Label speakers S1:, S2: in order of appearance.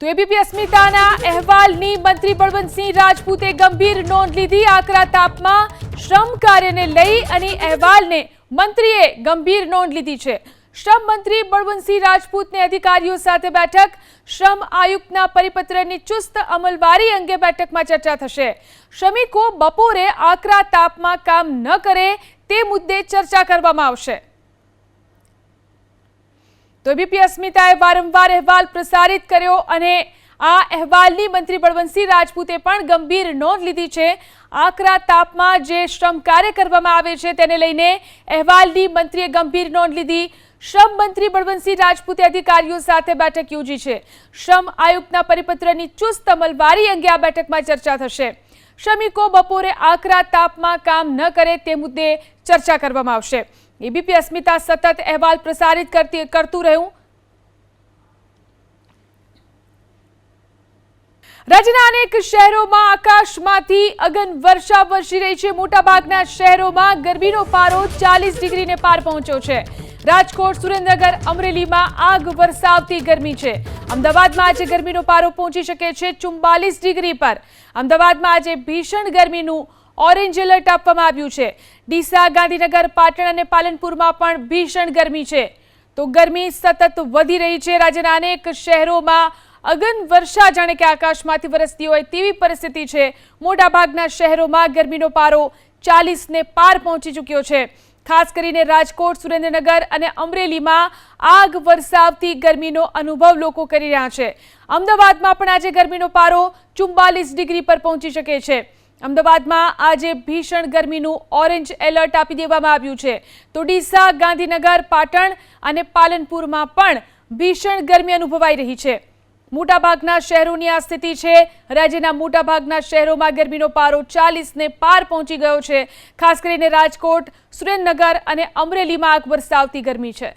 S1: તો એબીપી અસ્મિતાના અહેવાલની મંત્રી બળવંતસિંહ રાજપૂતે ગંભીર નોંધ લીધી. આકરા તાપમાં શ્રમ કાર્યને લઈ અને અહેવાલને મંત્રીએ ગંભીર નોંધ લીધી છે. શ્રમ મંત્રી બળવંતસિંહ રાજપૂતને અધિકારીઓ સાથે બેઠક. શ્રમ આયુક્તના પરિપત્રની ચુસ્ત અમલવારી અંગે બેઠકમાં ચર્ચા થશે. શ્રમિકો બપોરે આકરા તાપમાં કામ ન કરે તે મુદ્દે ચર્ચા કરવામાં આવશે. તો એબીપી અસ્મિતાએ વારંવાર અહેવાલ પ્રસારિત કર્યો અને આ અહેવાલની મંત્રી બળવંતસિંહ રાજપૂતે પણ ગંભીર નોંધ લીધી છે. આકરા તાપમાં જે શ્રમ કાર્ય કરવામાં આવે છે તેને લઈને અહેવાલની મંત્રીએ ગંભીર નોંધ લીધી. શ્રમ મંત્રી બળવંતસિંહ રાજપૂતે અધિકારીઓ સાથે બેઠક યોજી છે. શ્રમ આયુક્તના પરિપત્રની ચુસ્ત અમલવારી અંગે આ બેઠકમાં ચર્ચા થશે. શ્રમિકો બપોરે આકરા તાપમાં કામ ન કરે તે મુદ્દે ચર્ચા કરવામાં આવશે. એબીપી અસ્મિતા સતત અહેવાલ પ્રસારિત કરતી કરતું રહ્યું. રાજ્યના અનેક શહેરોમાં આકાશમાંથી અગન વર્ષા વરસી રહી છે. મોટાભાગના શહેરોમાં ગરમીનો પારો ચાલીસ ડિગ્રીને પાર પહોંચ્યો છે. રાજકોટ, સુરેન્દ્રનગર, અમરેલીમાં આગ વરસાવતી ગરમી છે. અમદાવાદમાં આજે ગરમીનો પારો પહોંચી શકે છે ચુમ્બાલીસ ડિગ્રી પર. અમદાવાદમાં આજે ભીષણ ગરમીનું ઓરેન્જ એલર્ટ આપવામાં આવ્યું છે. ડીસા, ગાંધીનગર, પાટણ અને પાલનપુરમાં પણ ભીષણ ગરમી છે. તો ગરમી સતત વધી રહી છે. રાજ્યના અનેક શહેરોમાં અગન વર્ષા જાણે કે આકાશમાંથી વરસતી હોય તેવી પરિસ્થિતિ છે. મોટાભાગના શહેરોમાં ગરમીનો પારો ચાલીસને પાર પહોંચી ચૂક્યો છે. ખાસ કરીને રાજકોટ, સુરેન્દ્રનગર અને અમરેલીમાં આગ વરસાવતી ગરમીનો અનુભવ લોકો કરી રહ્યા છે. અમદાવાદમાં પણ આજે ગરમીનો પારો ચુમ્બાલીસ ડિગ્રી પર પહોંચી શકે છે. અમદાવાદમાં આજે ભીષણ ગરમીનું ઓરેન્જ એલર્ટ આપી દેવામાં આવ્યું છે. તો ડીસા, ગાંધીનગર, પાટણ અને પાલનપુરમાં પણ ભીષણ ગરમી અનુભવાઈ રહી છે. મોટાભાગના શહેરોની આ સ્થિતિ છે. રાજ્યના મોટાભાગના શહેરોમાં ગરમીનો પારો ચાલીસને પાર પહોંચી ગયો છે. ખાસ કરીને રાજકોટ, સુરેન્દ્રનગર અને અમરેલીમાં આગ વરસાવતી ગરમી છે.